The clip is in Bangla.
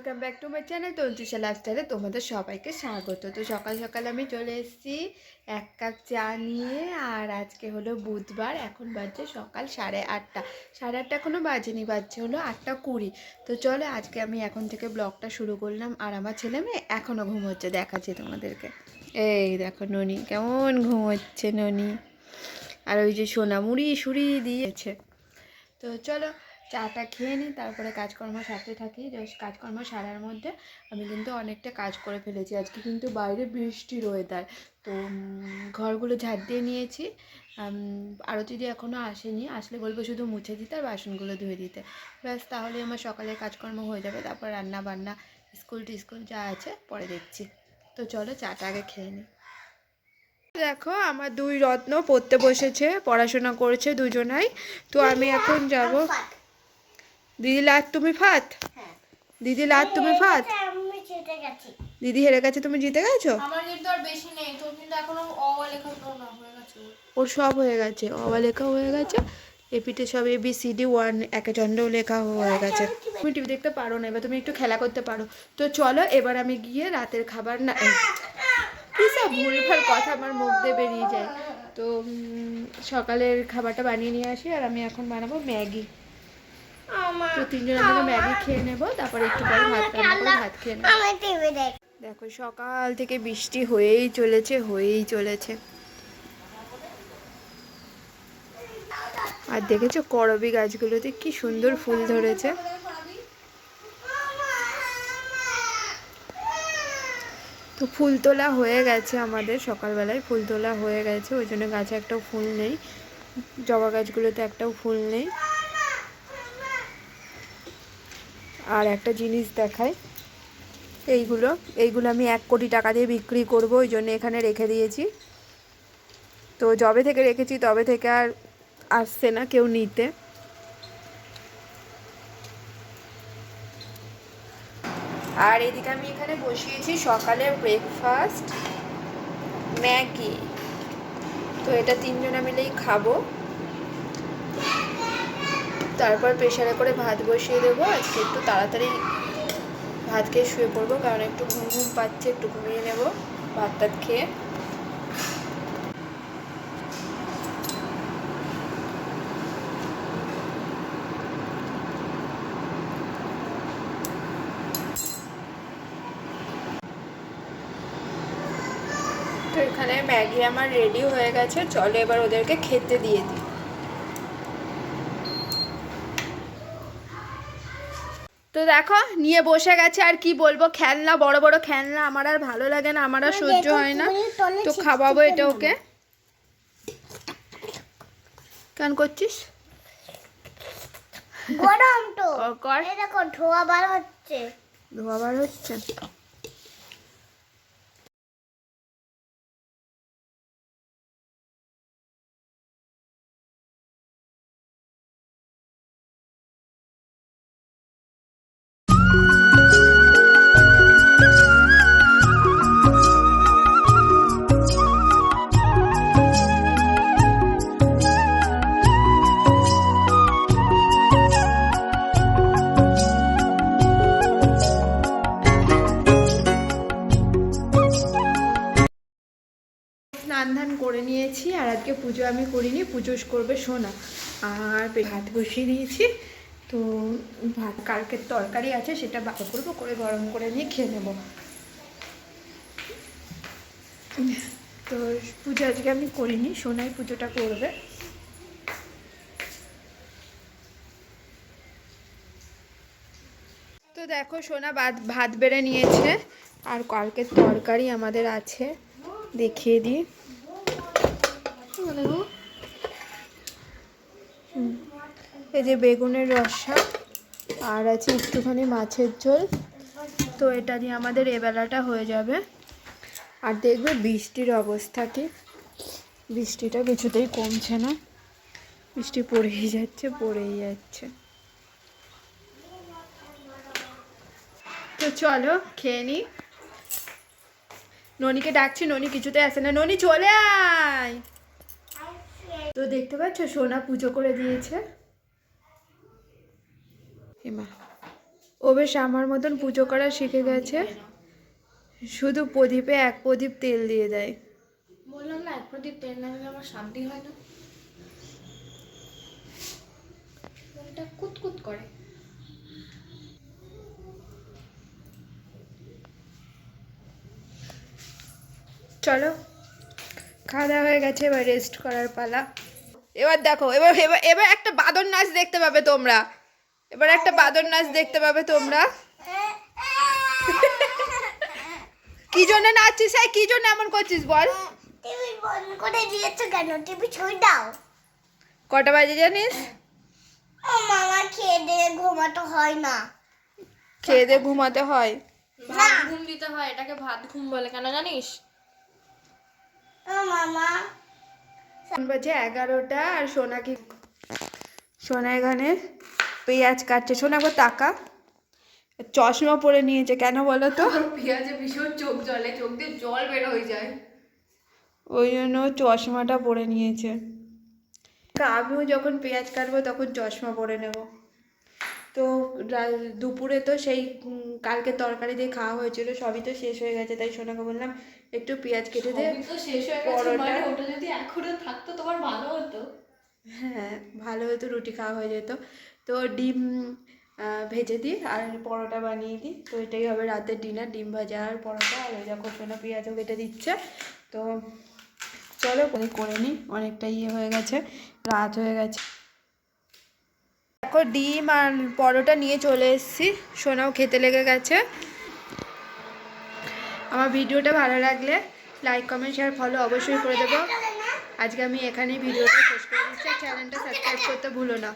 Welcome back to my channel Tantrisha লাইফস্টাইলে তোমাদের সবাইকে স্বাগত। তো সকাল সকাল আমি চলে এসেছি এক কাপ চা নিয়ে, আর আজকে হলো বুধবার, এখন বাজছে সকাল সাড়ে আটটা। সাড়ে আটটা এখনও বাজেনি, বাজছে হলো আটটা কুড়ি। তো চলো আজকে আমি এখন থেকে ব্লগটা শুরু করলাম, আর আমার ছেলে মেয়ে এখনও ঘুমোচ্ছে, দেখাচ্ছি তোমাদেরকে। এই দেখো ননি, কেমন ঘুমোচ্ছে ননি। আর ওই যে সোনা মুড়ি সুড়ি দিয়েছে। তো চলো চাটা খেয়ে নিই, তারপরে কাজকর্ম সারতে থাকি। কাজকর্ম সারার মধ্যে আমি কিন্তু অনেকটা কাজ করে ফেলেছি। আজকে কিন্তু বাইরে বৃষ্টির ওয়েদার তো ঘরগুলো ঝাড় দিয়ে নিয়েছি। আরতি দিয়ে এখনও আসেনি। আসলে বলব শুধু মুছে দিতে আর বাসনগুলো ধুয়ে দিতে। ব্যাস, তাহলে আমার সকালে কাজকর্ম হয়ে যাবে। তারপর রান্না বান্না স্কুল টিস্কুল যা আছে, পরে দেখছি। তো চলো চাটা আগে খেয়ে নিই। দেখো, আমার দুই রত্ন পড়তে বসেছে, পড়াশোনা করেছে দুজনাই। তো আমি এখন যাব দিদি লাত তুমি ফাত? হ্যাঁ। দিদি লাত তুমি ফাত? দিদি হেরে গেছে তুমি জিতে গেছো? আমার কিন্তু আর বেশি নেই তোর কিন্তু এখনও অ লেখা না হয়ে গেছে ওর। সব হয়ে গেছে অবা লেখা হয়ে গেছে। এপিতে সব A B C D one একচন্ড লেখা হয়ে গেছে। তুমি টিভি দেখতে পারো না এবার তুমি একটু খেলা করতে পারো। তো চলো এবার আমি গিয়ে রাতের খাবার না এই, কি সব ভুলভাল কথা আমার মুখ দিয়ে বেরিয়ে যায়। তো সকালের খাবারটা বানিয়ে নিয়ে আসি আর আমি এখন বানাবো ম্যাগি। তো তিনজনে মিলে ম্যাগি খেয়ে নেব তারপরে একটু পরে ভাত রান্না করে ভাত খেয়ে নেব। দেখো। সকাল থেকে বৃষ্টি হয়েই চলেছে হয়েই চলেছে। আর দেখেছ করবি গাছগুলোতে কি সুন্দর ফুল ধরেছে? তো ফুল তোলা হয়ে গেছে আমাদের সকালবেলায় ফুল তোলা হয়ে গেছে ওই জন্য গাছে একটাও ফুল নেই জবা গাছগুলোতে একটাও ফুল নেই। আর একটা জিনিস দেখায় এইগুলো এইগুলো আমি এক কোটি টাকা দিয়ে বিক্রি করব, ওই জন্য এখানে রেখে দিয়েছি। তো যবে থেকে রেখেছি, তবে থেকে আর আসছে না কেউ নিতে। আর এদিকে আমি এখানে বসিয়েছি সকালে ব্রেকফাস্ট ম্যাগি। তো এটা তিনজনে মিলেই খাব। তারপর প্রেশারে করে ভাত বসিয়ে দেবো। আজকে একটু তাড়াতাড়ি ভাত খেয়ে শুয়ে পড়ব, কারণ একটু ঘুম ঘুম পাচ্ছে, একটু ঘুমিয়ে নেব ভাত টাত খেয়ে। তো এখানে ম্যাগি আমার রেডি হয়ে গেছে, চলো এবার ওদেরকে খেতে দিয়ে দিই। তো দেখো নিয়ে বসে গেছে আর কি বলব খেলনা বড় বড় খেলনা আমার আর ভালো লাগে না আমার আর সহ্য হয় না। তো খাওয়াবো এটা ওকে। কেন করছিস? গরম তো। কর, কর। এই ধোয়া বার হচ্ছে। ধোয়া বার হচ্ছে? করে নিয়েছি আর আজকে পুজো আমি করিনি, পুজো করবে সোনা। আর ভাত বসিয়ে দিয়েছি। তো ভাত কালকের তরকারি আছে, সেটা বার করব, করে গরম করে নিয়ে খেয়ে নেব। তো পুজো আজকে আমি করিনি, সোনাই পুজোটা করবে। তো দেখো, সোনা ভাত ভাত বেড়ে নিয়েছে। আর কালকের তরকারি আমাদের আছে, দেখিয়ে দিই। হুম। এই যে বেগুনের রসা আর আছে একটুখানি মাছের ঝোল। তো এটা দিয়ে আমাদের এবেলাটা হয়ে যাবে। আর দেখবে বৃষ্টির অবস্থা কি? বৃষ্টিটা কিছুতেই কমছে না। বৃষ্টি পড়েই যাচ্ছে পড়েই যাচ্ছে। তো চলো খেয়ে নিই ননিকে ডাকছি, ননি কিছুতে আসে না। ননি চলে আয়! তো দেখতে পাচ্ছ সোনা পুজো করে দিয়েছে। এমা। ও বেশ আমার মতন পুজো করা শিখে গেছে। শুধু প্রদীপে এক প্রদীপ তেল দিয়ে দেয়। বললাম না এক প্রদীপ তেল না দিলে আমার শান্তি হয় না। মনটা কুতকুত করে। চলো খাওয়া দাওয়া হয়ে গেছে এবার রেস্ট করার পালা। এবার দেখো এবার এবার এবার একটা বাদর নাচ দেখতে পাবে তোমরা। এবার একটা বাদর নাচ দেখতে পাবে তোমরা। কি জন্য নাচছিস? এই কি জন্য এমন করছিস বল? টিভি বন্ধ করে দিয়েছ কেন? টিভি ছুঁই দাও। কটা বাজে জানিস? ও মামা খেয়ে দিয়ে ঘুমাতে হয় না। খেয়ে দিয়ে ঘুমাতে হয়। ভাত ঘুম দিতে হয় এটাকে ভাত ঘুম বলে কেন জানিস? ও মামা। বাজে এগারোটা আর সোনা কি সোনা এখানে পেঁয়াজ কাটছে। সোনা একবার তাকা চশমা পরে নিয়েছে কেন বলো তো? পেঁয়াজে ভীষণ চোখ জলে চোখ দিয়ে জল বের হয়ে যায়। ওই জন্য চশমাটা পরে নিয়েছে। আমিও যখন পেঁয়াজ কাটবো তখন চশমা পরে নেব। তো দুপুরে তো সেই কালকে তরকারি দিয়ে খাওয়া হয়েছিল সবই তো শেষ হয়ে গেছে তাই সোনাকে বললাম একটু পেঁয়াজ কেটে দে তো শেষ হয়ে গেছে। মানে ওটা যদি এখনও থাকতো তোমার ভালো হতো। হ্যাঁ ভালো হতো রুটি খাওয়া হয়ে যেত। তো ডিম ভেজে দিই আর পরোটা বানিয়ে দিই। তো এটাই হবে রাতের ডিনার ডিম ভাজা আর পরোটা আর ওই দেখো সোনা পেঁয়াজও কেটে দিচ্ছে। তো চলো করে নিই অনেকটা ইয়ে হয়ে গেছে রাত হয়ে গেছে। দেখো ডিম আর পরোটা নিয়ে চলে এসেছি। সোনাও খেতে লেগে গেছে। আমার ভিডিওটা ভালো লাগলে লাইক কমেন্ট শেয়ার ফলো অবশ্যই করে দেবো। আজকে আমি এখানেই ভিডিওটা শেষ করে দিচ্ছি। চ্যানেলটা সাবস্ক্রাইব করতে ভুলো না।